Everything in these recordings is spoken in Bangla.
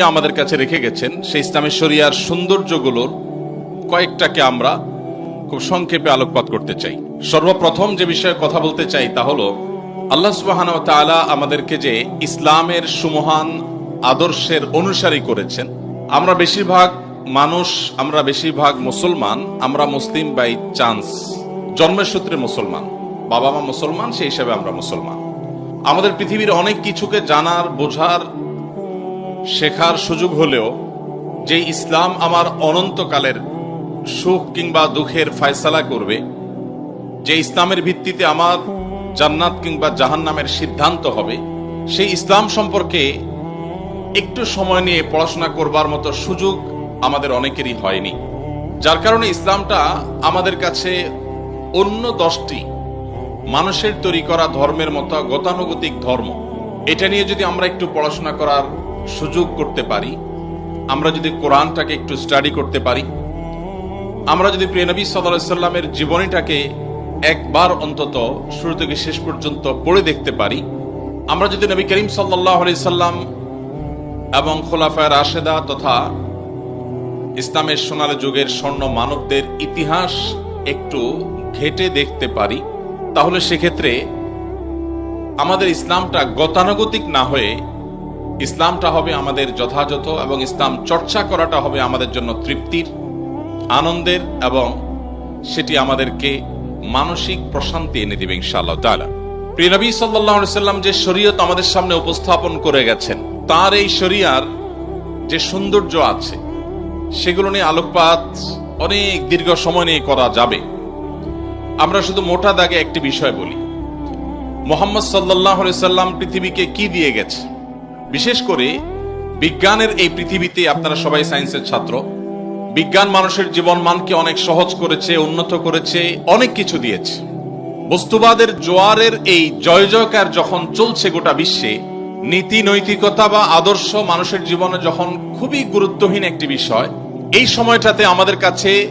আমাদের কাছে রেখে গেছেন, সেই ইসলামী শরিয়ার সৌন্দর্যগুলোর কয়েকটাকে আমরা খুব সংক্ষেপে আলোকপাত করতে চাই। সর্বপ্রথম যে বিষয়ে কথা বলতে চাই তা হলো, আল্লাহ সুবাহান তাআলা আমাদেরকে যে ইসলামের সুমহান আদর্শের অনুসারী করেছেন, আমরা বেশিরভাগ মানুষ, আমরা বেশিরভাগ মুসলমান, আমরা মুসলিম বাই চান্স, জন্মের সূত্রে মুসলমান বাবা মা মুসলমান, সেই হিসাবে আমরা মুসলমান। আমাদের পৃথিবীর অনেক কিছুকে জানার, বোঝার শেখার সুযোগ হলেও যে ইসলাম আমার অনন্তকালের সুখ কিংবা দুঃখের ফয়সালা করবে, যে ইসলামের ভিত্তিতে আমার জান্নাত কিংবা জাহান্নামের সিদ্ধান্ত হবে, সেই ইসলাম সম্পর্কে একটু সময় নিয়ে পড়াশোনা করবার মতো সুযোগ আমাদের অনেকেরই হয়নি। যার কারণে ইসলামটা আমাদের কাছে অন্য দশটি মানুষের তৈরি করা ধর্মের মতো গতানুগতিক ধর্ম। এটা নিয়ে যদি আমরা একটু পড়াশোনা করার সুযোগ করতে পারি। আমরা যদি কোরআনটাকে একটু স্টাডি করতে পারি। আমরা যদি প্রিয় নবী সাল্লামের জীবনীটাকে একবার অন্তত শুরু থেকে শেষ পর্যন্ত পড়ে দেখতে পারি। আমরা যদি নবী করিম সাল্লাম এবং খোলাফায় রাশেদা তথা ইসলামের সোনালী যুগের স্বর্ণ মানবদের ইতিহাস একটু ঘেটে দেখতে পারি, তাহলে সেক্ষেত্রে আমাদের ইসলামটা গতানুগতিক না হয়ে ইসলামটা হবে আমাদের যথাযথ এবং ইসলাম চর্চা করাটা হবে আমাদের জন্য তৃপ্তির, আনন্দের এবং সেটি আমাদেরকে মানসিক প্রশান্তি এনে দিবে ইনশাআল্লাহ তাআলা। প্রিয় নবী সাল্লাম যে শরীয়ত আমাদের সামনে উপস্থাপন করে গেছেন, তার এই শরিয়ার যে সৌন্দর্য আছে, সেগুলো নিয়ে আলোকপাত অনেক দীর্ঘ সময় নিয়ে করা যাবে। আমরা শুধু মোটা দাগে একটি বিষয় বলি, মোহাম্মদ সাল্লাহ সাল্লাম পৃথিবীকে কি দিয়ে গেছে? বিশেষ করে বিজ্ঞানের এই পৃথিবীতে আপনারা সবাই সায়েন্সের ছাত্র, বিজ্ঞান মানুষের জীবন মানকে অনেক সহজ করেছে, উন্নত করেছে, অনেক কিছু দিয়েছে। বস্তুবাদের জোয়ারের এই জয় জয়কার যখন চলছে গোটা বিশ্বে, নীতি নৈতিকতা বা আদর্শ মানুষের জীবনে যখন খুবই গুরুত্বহীন একটি বিষয়, এই সময়টাতে আমাদের কাছে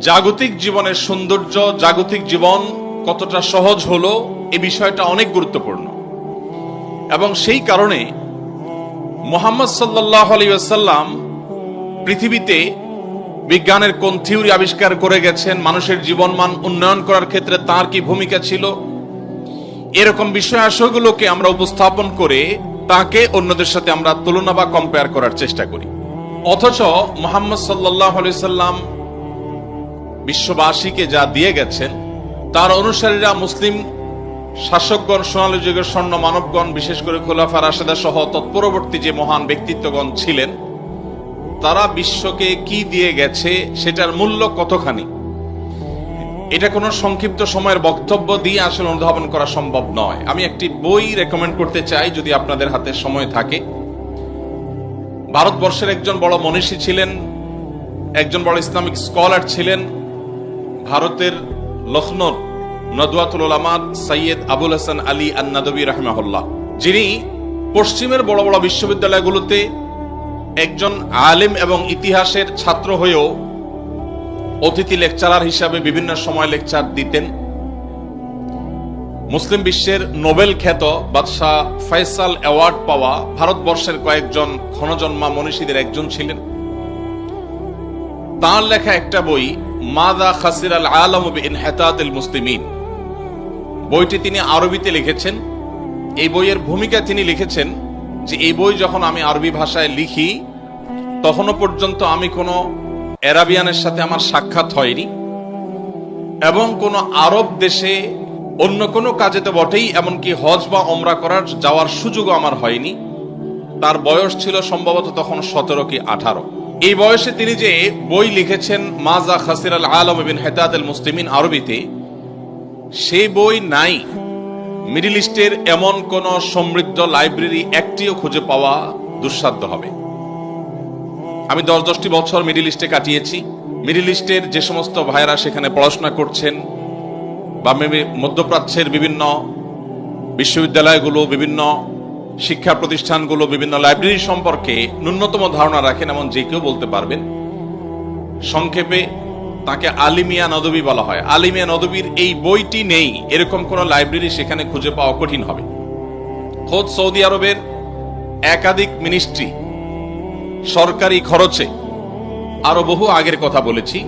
জাগতিক জীবনের সৌন্দর্য, জাগতিক জীবন কতটা সহজ হলো, এ বিষয়টা অনেক গুরুত্বপূর্ণ। এবং সেই কারণে মোহাম্মদ সাল্লাহ আলী আসাল্লাম পৃথিবীতে বিজ্ঞানের কোন থিওরি আবিষ্কার করে গেছেন, মানুষের জীবনমান উন্নয়ন করার ক্ষেত্রে তার কি ভূমিকা ছিল? এরকম বিষয় আমরা উপস্থাপন করে তাকে অন্যদের সাথে আমরা তুলনা বা কম্পেয়ার করার চেষ্টা করি। অথচ মোহাম্মদ সাল্লাহ সাল্লাম বিশ্ববাসীকে যা দিয়ে গেছেন, তার অনুসারীরা মুসলিম শাসকগণ, সোনালী যুগের স্বর্ণ মানবগণ, বিশেষ করে খোলাফা রাশেদা সহ তৎপরবর্তী যে মহান ব্যক্তিত্বগণ ছিলেন, তারা বিশ্বকে কি দিয়ে গেছে সেটার মূল্য কতখানি? এটা কোনো সংক্ষিপ্ত সময়ের বক্তব্য দিয়ে আসলে অনুধাবন করা সম্ভব নয়। আমি একটি বই রেকমেন্ড করতে চাই, যদি আপনাদের হাতে সময় থাকে। ভারতবর্ষের একজন বড় মনীষী ছিলেন, একজন বড় ইসলামিক স্কলার ছিলেন, ভারতের লখনৌর নদওয়াতুল ওলামাত সৈয়দ আবুল হাসান আলী আন্নাদবী রহমাহুল্লাহ। যিনি পশ্চিমের বড় বড় বিশ্ববিদ্যালয়গুলোতে একজন আলেম এবং ইতিহাসের ছাত্র হয়েও অতিথি লেকচারার হিসাবে বিভিন্ন সময় লেকচার দিতেন। মুসলিম বিশ্বের নোবেল খ্যাত বাদশাহ ফয়সাল অ্যাওয়ার্ড পাওয়া ভারতবর্ষের কয়েকজন ক্ষণজন্মা মনীষীদের একজন ছিলেন। তার লেখা একটা বই মাদা খাসির আল আলম ইনহেতাতুল মুসলিমিন বইটি তিনি আরবিতে লিখেছেন। এই বইয়ের ভূমিকা তিনি লিখেছেন যে, এই বই যখন আমি আরবি ভাষায় লিখি, তখনও পর্যন্ত আমি কোনো অ্যারাবিয়ানের সাথে আমার সাক্ষাৎ হয়নি এবং কোন আরব দেশে অন্য কোনো কাজে তো বটেই, এমনকি হজ বা ওমরা করার যাওয়ার সুযোগও আমার হয়নি। তার বয়স ছিল সম্ভবত তখন সতেরো কি আঠারো। এই বয়সে তিনি যে বই লিখেছেন, মাজা খাসির আল আলম বিন হেতাদ মুসলিমিন আরবিতে সেই বই নাই। মিডিল ইস্টের এমন কোন সমৃদ্ধ লাইব্রেরি একটিও খুঁজে পাওয়া দুঃসাধ্য হবে। আমি দশ দশটি বছর মিডিল ইস্টে কাটিয়েছি। মিডিল ইস্টের যে সমস্ত ভাইয়েরা সেখানে পড়াশোনা করছেন বা মধ্যপ্রাচ্যের বিভিন্ন বিশ্ববিদ্যালয়গুলো, বিভিন্ন শিক্ষা প্রতিষ্ঠানগুলো, বিভিন্ন লাইব্রেরি সম্পর্কে ন্যূনতম ধারণা রাখেন এমন যে কেউ বলতে পারবেন। সংক্ষেপে তাকে আলিমিয়া নদবী বলা হয়। আলিমিয়া নদবীর এই বইটি নেই। এরকম কোন লাইব্রেরি সেখানে খুঁজে পাওয়া কঠিন হবে। খোদ সৌদি আরবের একাধিক মিনিস্ট্রি সরকারি খরচে আরও বহু আগের কথা বলেছি।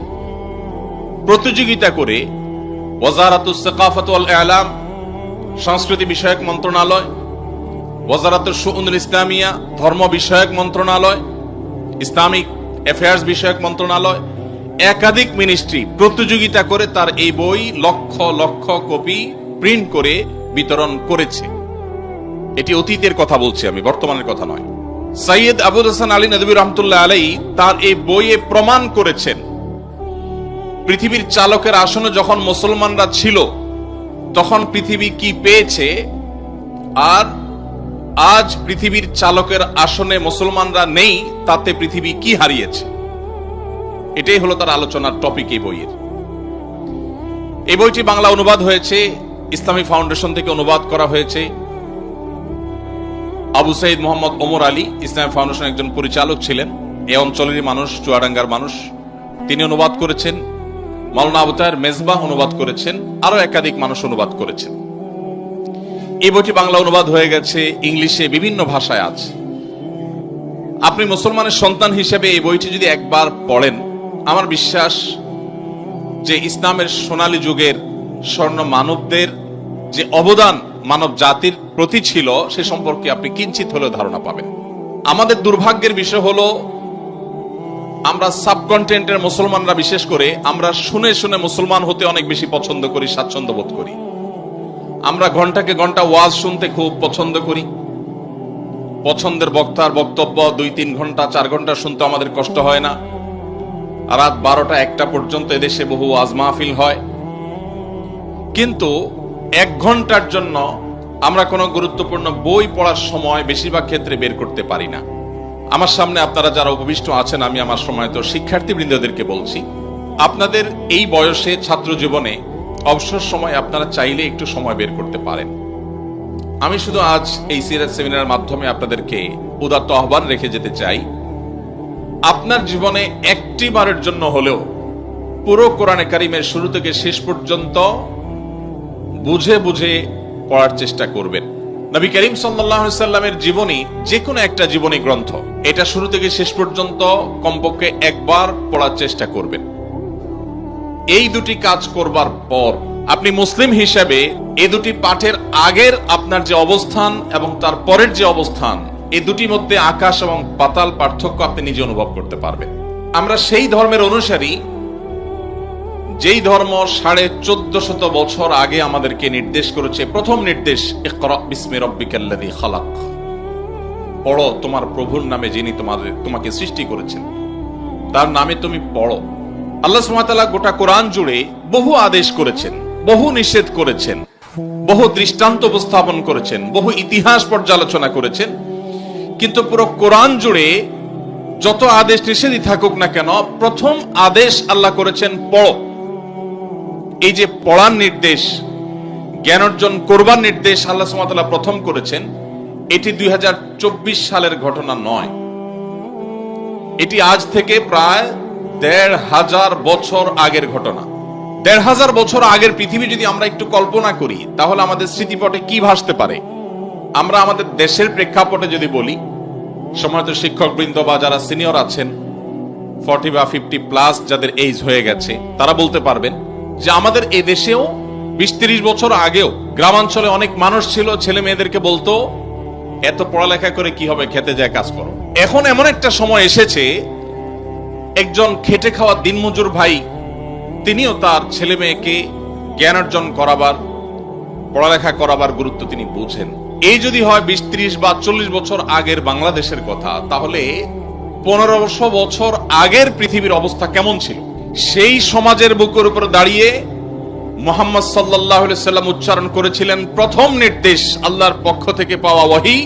প্রতিযোগিতা করে ইআলাম সংস্কৃতি বিষয়ক মন্ত্রণালয় ওয়াজারাতুল শুউনুল ইসলামিয়া, ধর্ম বিষয়ক মন্ত্রণালয়, ইসলামিক অ্যাফেয়ার্স বিষয়ক মন্ত্রণালয় একাধিক মিনিস্ট্রি প্রতিযোগিতা করে তার এই বই লক্ষ লক্ষ কপি প্রিন্ট করে বিতরণ করেছে। এটি অতীতের কথা বলছি আমি, বর্তমানের কথা নয়। সৈয়দ আবুল হাসান আলী নদী রহমতুল্লাহ আলাই তার এই বইয়ে প্রমাণ করেছেন, পৃথিবীর চালকের আসনে যখন মুসলমানরা ছিল, তখন পৃথিবী কি পেয়েছে? আর আজ পৃথিবীর চালকের আসনে মুসলমানরা নেই, তাতে পৃথিবী কি হারিয়েছে? এটাই হলো তার আলোচনার টপিক এই বইয়ের। এই বইটি বাংলা অনুবাদ হয়েছে, ইসলামী ফাউন্ডেশন থেকে অনুবাদ করা হয়েছে। আবু সাইদ মোহাম্মদ ওমর আলী ইসলামী ফাউন্ডেশন একজন পরিচালক ছিলেন। এ অঞ্চলেরই মানুষ, চুয়াডাঙ্গার মানুষ। তিনি অনুবাদ করেছেন, মাওলানা আবুতায়ের মেজবাহ অনুবাদ করেছেন আরও একাধিক মানুষ অনুবাদ করেছেন। এই বইটি বাংলা অনুবাদ হয়ে গেছে, ইংলিশে বিভিন্ন ভাষায় আছে। আপনি মুসলমানের সন্তান হিসেবে এই বইটি যদি একবার পড়েন আমার বিশ্বাস যে ইসলামের সোনালী যুগের স্বর্ণ মানবদের যে অবদান মানব জাতির প্রতি ছিল, সে সম্পর্কে আপনি কিঞ্চিত হলেও ধারণা পাবেন। আমাদের দুর্ভাগ্যের বিষয় হলো, আমরা সাবকন্টেন্টের মুসলমানরা, বিশেষ করে আমরা শুনে শুনে মুসলমান হতে অনেক বেশি পছন্দ করি, স্বাচ্ছন্দ্য বোধ করি। আমরা ঘন্টাকে ঘণ্টা ওয়াজ শুনতে খুব পছন্দ করি। পছন্দের বক্তার বক্তব্য দুই তিন ঘণ্টা চার ঘণ্টা শুনতে আমাদের কষ্ট হয় না। রাত বারোটা একটা পর্যন্ত এদেশে বহু ওয়াজ মাহফিল হয়। কিন্তু এক ঘণ্টার জন্য আমরা কোনো গুরুত্বপূর্ণ বই পড়ার সময় বেশিরভাগ ক্ষেত্রে বের করতে পারি না। আমার সামনে আপনারা যারা উপবিষ্ট আছেন, আমি আমার সময় তো শিক্ষার্থী বৃন্দদেরকে বলছি। আপনাদের এই বয়সে ছাত্র জীবনে অবসর সময় আপনারা চাইলে একটু সময় বের করতে পারেন। আমি শুধু আজ এই সিরিয়াস সেমিনারের মাধ্যমে আপনাদেরকে উদাত্ত আহ্বান রেখে যেতে চাই। আপনার জীবনে একটি বারের জন্য হলেও পুরো কোরআনে কারিমের শুরু থেকে শেষ পর্যন্ত বুঝে বুঝে পড়ার চেষ্টা করবেন। নবী করিম সাল্লামের জীবনী যে কোনো একটা জীবনী গ্রন্থ, এটা শুরু থেকে শেষ পর্যন্ত কমপক্ষে একবার পড়ার চেষ্টা করবেন। এই দুটি কাজ করবার পর আপনি মুসলিম হিসেবে এই দুটি পাঠের আগের আপনার যে অবস্থান এবং তার পরের যে অবস্থান এই দুটি মধ্যে আকাশ এবং পাতাল পার্থক্য আপনি নিজে অনুভব করতে পারবেন। আমরা সেই ধর্মের অনুসারী, যেই ধর্ম সাড়ে চোদ্দ শত বছর আগে আমাদেরকে নির্দেশ করেছে, প্রথম নির্দেশ খালাক। পড়ো তোমার প্রভুর নামে যিনি তোমাদের, তোমাকে সৃষ্টি করেছেন। তার নামে তুমি পড়ো। আল্লাহ সুবহানাহু গোটা কোরআন জুড়ে বহু আদেশ করেছেন, বহু নিষেধ করেছেন, বহু দৃষ্টান্ত উপস্থাপন করেছেন, বহু ইতিহাস পর্যালোচনা করেছেন। কিন্তু পুরো কোরআন জুড়ে যত আদেশ নিষেধই থাকুক না কেন, প্রথম আদেশ আল্লাহ করেছেন পড়ো। এই যে পড়ার নির্দেশ, জ্ঞান অর্জন করবার নির্দেশ আল্লাহ সুমাতাল্লাহ প্রথম করেছেন, এটি দুই হাজার চব্বিশ সালের ঘটনা নয়। এটি আজ থেকে প্রায় দেড় হাজার বছর আগের ঘটনা। দেড় হাজার বছর আগের পৃথিবী যদি আমরা একটু কল্পনা করি, তাহলে আমাদের স্মৃতিপটে কি ভাসতে পারে? আমরা আমাদের দেশের প্রেক্ষাপটে যদি বলি সময়ত শিক্ষক বৃন্দ বা যারা সিনিয়র আছেন, ফর্টি বা ফিফটি প্লাস যাদের এইজ হয়ে গেছে, তারা বলতে পারবেন যে আমাদের এই দেশেও বিশ তিরিশ বছর আগেও গ্রামাঞ্চলে অনেক মানুষ ছিল, ছেলে মেয়েদেরকে বলতো, এত পড়ালেখা করে কি হবে? খেতে যায়, কাজ করো। এখন এমন একটা সময় এসেছে, একজন খেটে খাওয়া দিনমজুর ভাই, তিনিও তার ছেলে মেয়েকে জ্ঞান অর্জন করাবার, পড়ালেখা করাবার গুরুত্ব তিনি বুঝেন। এই যদি হয় বিশ, ত্রিশ বা চল্লিশ বছর আগের বাংলাদেশের কথা, তাহলে পনেরোশো বছর আগের পৃথিবীর অবস্থা কেমন ছিল? সেই সমাজের বুকের উপর দাঁড়িয়ে মোহাম্মদ সাল্লাহ সাল্লাম উচ্চারণ করেছিলেন, প্রথম নির্দেশ আল্লাহর পক্ষ থেকে পাওয়া ওয়াহি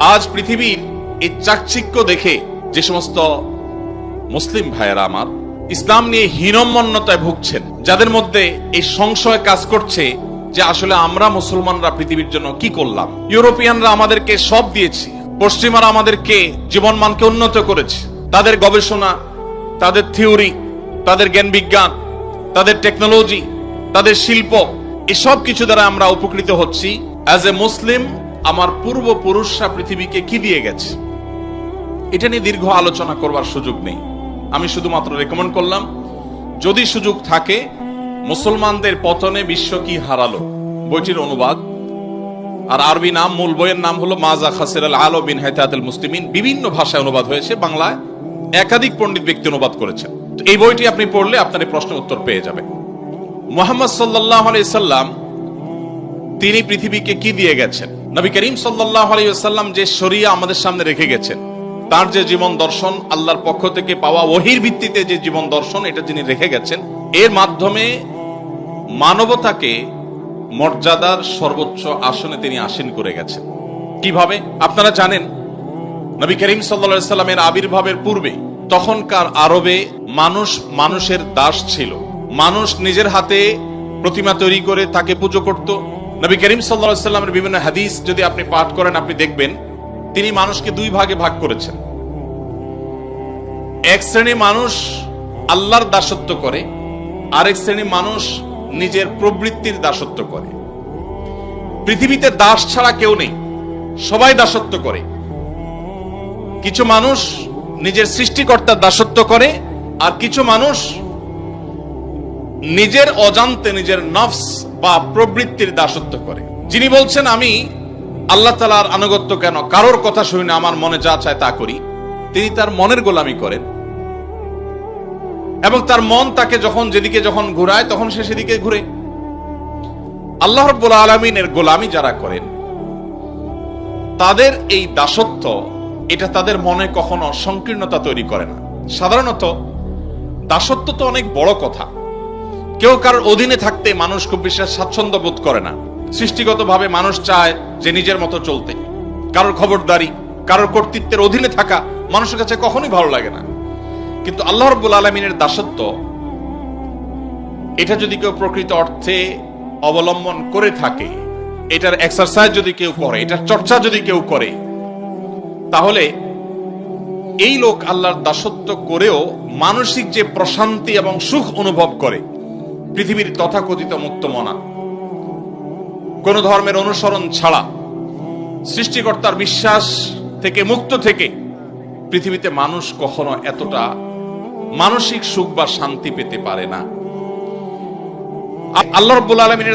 আজ পৃথিবীর এই চাকচিক্য দেখে যে সমস্ত মুসলিম ভাইয়েরা আমার ইসলাম নিয়ে হীনম্মন্যতায় ভুগছেন, যাদের মধ্যে এই সংশয় কাজ করছে যে আসলে আমরা মুসলমানরা পৃথিবীর জন্য কি করলাম। ইউরোপিয়ানরা আমাদেরকে সব দিয়েছে, পশ্চিমারা আমাদেরকে জীবনমানকে উন্নত করেছে। তাদের গবেষণা, তাদের থিওরি, তাদের জ্ঞান বিজ্ঞান, তাদের টেকনোলজি, তাদের শিল্প, এসব কিছু দ্বারা আমরা উপকৃত হচ্ছি। অ্যাজ এ মুসলিম আমার পূর্বপুরুষরা পৃথিবীকে কি দিয়ে গেছে? এটা নিয়ে দীর্ঘ আলোচনা করবার সুযোগ নেই। আমি শুধুমাত্র রেকমেন্ড করলাম, যদি সুযোগ থাকে, মুসলমানদের পতনে বিশ্ব কি হারালো? বইটির অনুবাদ। আর আরবি নাম, মূল বইয়ের নাম হলো মাজা খাসির আল আলো বিন হায়াতুল মুসলিমিন। বিভিন্ন ভাষায় অনুবাদ হয়েছে, বাংলায় একাধিক পণ্ডিত ব্যক্তি অনুবাদ করেছেন। এই বইটি আপনি পড়লে আপনার এই প্রশ্নের উত্তর পেয়ে যাবেন। মোহাম্মদ সাল্লাহ সাল্লাম তিনি পৃথিবীকে কি দিয়ে গেছেন? নবী করিম সাল্লাহ আলাইসাল্লাম যে শরিয়া আমাদের সামনে রেখে গেছেন তার যে জীবন দর্শন আল্লাহর পক্ষ থেকে পাওয়া ওহির ভিত্তিতে যে জীবন দর্শন, এটা যিনি রেখে গেছেন, এর মাধ্যমে মানবতাকে মর্যাদার সর্বোচ্চ আসনে তিনি আসীন করে গেছেন। কীভাবে? আপনারা জানেন, নবী করিম সাল্লা সাল্লামের আবির্ভাবের পূর্বে তখনকার আরবে মানুষ মানুষের দাস ছিল। মানুষ নিজের হাতে প্রতিমা তৈরি করে তাকে পুজো করত। নবী করিম সাল্লা সাল্লামের বিভিন্ন হাদিস যদি আপনি পাঠ করেন, আপনি দেখবেন তিনি মানুষকে দুই ভাগে ভাগ করেছেন। এক শ্রেণি মানুষ আল্লাহর দাসত্ব করে, আরেক শ্রেণি মানুষ নিজের প্রবৃত্তির দাসত্ব করে। পৃথিবীতে দাস ছাড়া কেউ নেই, সবাই দাসত্ব করে। কিছু মানুষ নিজের সৃষ্টিকর্তার দাসত্ব করে, আর কিছু মানুষ নিজের অজান্তে নিজের নফস বা প্রবৃত্তির দাসত্ব করে। যিনি বলছেন, আমি আল্লাহ তালার আনুগত্য কেন? কারোর কথা শুনি না, আমার মনে যা চায় তা করি। তিনি তার মনের গোলামি করেন। এবং তার মন তাকে যখন যেদিকে যখন ঘুরায়, তখন সে সেদিকে ঘুরে। আল্লাহ রব্বুল আলমিনের গোলামি যারা করেন, তাদের এই দাসত্ব, এটা তাদের মনে কখনো সংকীর্ণতা তৈরি করে না। সাধারণত দাসত্ব তো অনেক বড় কথা। কেউ কারোর অধীনে থাকতে মানুষ খুব বিশেষ স্বাচ্ছন্দ্য বোধ করে না। সৃষ্টিগতভাবে মানুষ চায় যে নিজের মতো চলতে। কারোর খবরদারি, কারোর কর্তৃত্বের অধীনে থাকা মানুষের কাছে কখনোই ভালো লাগে না। কিন্তু আল্লাহ রব্বুল আলমিনের দাসত্ব, এটা যদি কেউ প্রকৃত অর্থে অবলম্বন করে থাকে, এটার এক্সারসাইজ যদি কেউ করে, এটার চর্চা যদি কেউ করে, তাহলে এই লোক আল্লাহর দাসত্ব করেও মানসিক যে প্রশান্তি এবং সুখ অনুভব করে, পৃথিবীর তথাকথিত মুক্তমনা কোন ধর্মের অনুসরণ ছাড়া সৃষ্টিকর্তার বিশ্বাস থেকে মুক্ত থেকে পৃথিবীতে মানুষ কখনো এতটা মানসিক সুখ বা শান্তি পেতে পারে না। আল্লাহ রব্বুল আলমিনের